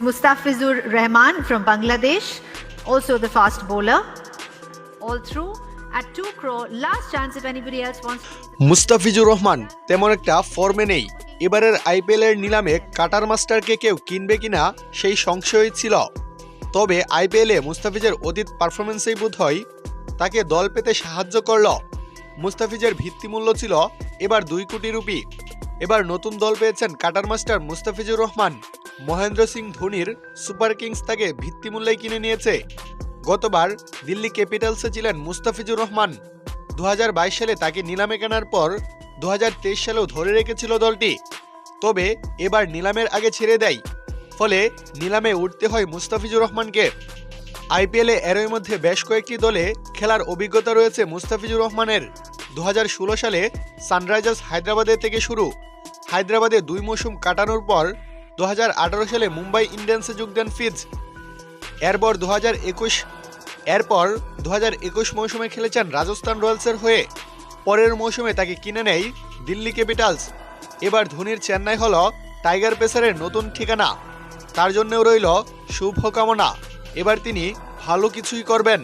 Mustafizur Rahman from Bangladesh, also the fast bowler. All through at 2 crore. Last chance if anybody else wants. Mustafizur Rahman তেমন একটা ফর্মে নেই এবারের IPL এর নিলামে কাটার মাস্টারকে কেউ কিনবে কিনা সেই সংশয়ই ছিল তবে আইপিএলে মুস্তাফিজের অতীত পারফরমেন্সেই বোধ হয় তাকে দল পেতে সাহায্য করল মুস্তাফিজের ভিত্তিমূল্য ছিল এবার দুই কোটি রুপি এবার নতুন দল পেয়েছেন কাটার মাস্টার মুস্তাফিজুর রহমান মহেন্দ্র সিং ধোনির সুপার কিংস তাকে ভিত্তিমূল্যে কিনে নিয়েছে। গতবার দিল্লি ক্যাপিটালসে ছিলেন মুস্তাফিজুর রহমান। দু হাজার বাইশ সালে তাকে নিলামে কেনার পর দু হাজার তেইশ সালেও ধরে রেখেছিল দলটি। তবে এবার নিলামের আগে ছেড়ে দেয়। ফলে নিলামে উঠতে হয় মুস্তাফিজুর রহমানকে। আইপিএলে এরই মধ্যে বেশ কয়েকটি দলে খেলার অভিজ্ঞতা রয়েছে মুস্তাফিজুর রহমানের। দু হাজার ষোলো সালে সানরাইজার্স হায়দ্রাবাদের থেকে শুরু। হায়দ্রাবাদে দুই মৌসুম কাটানোর পর দু হাজার আঠারো সালে মুম্বাই ইন্ডিয়ান্সে যোগ দেন ফিজ। এরপর দু হাজার একুশ, এরপর দু হাজার একুশ মৌসুমে খেলেছেন রাজস্থান রয়্যালসের হয়ে। পরের মৌসুমে তাকে কিনে নেয় দিল্লি ক্যাপিটালস। এবার ধোনির চেন্নাই হল টাইগার পেসারের নতুন ঠিকানা। তার জন্যও রইল শুভকামনা। এবার তিনি ভালো কিছুই করবেন।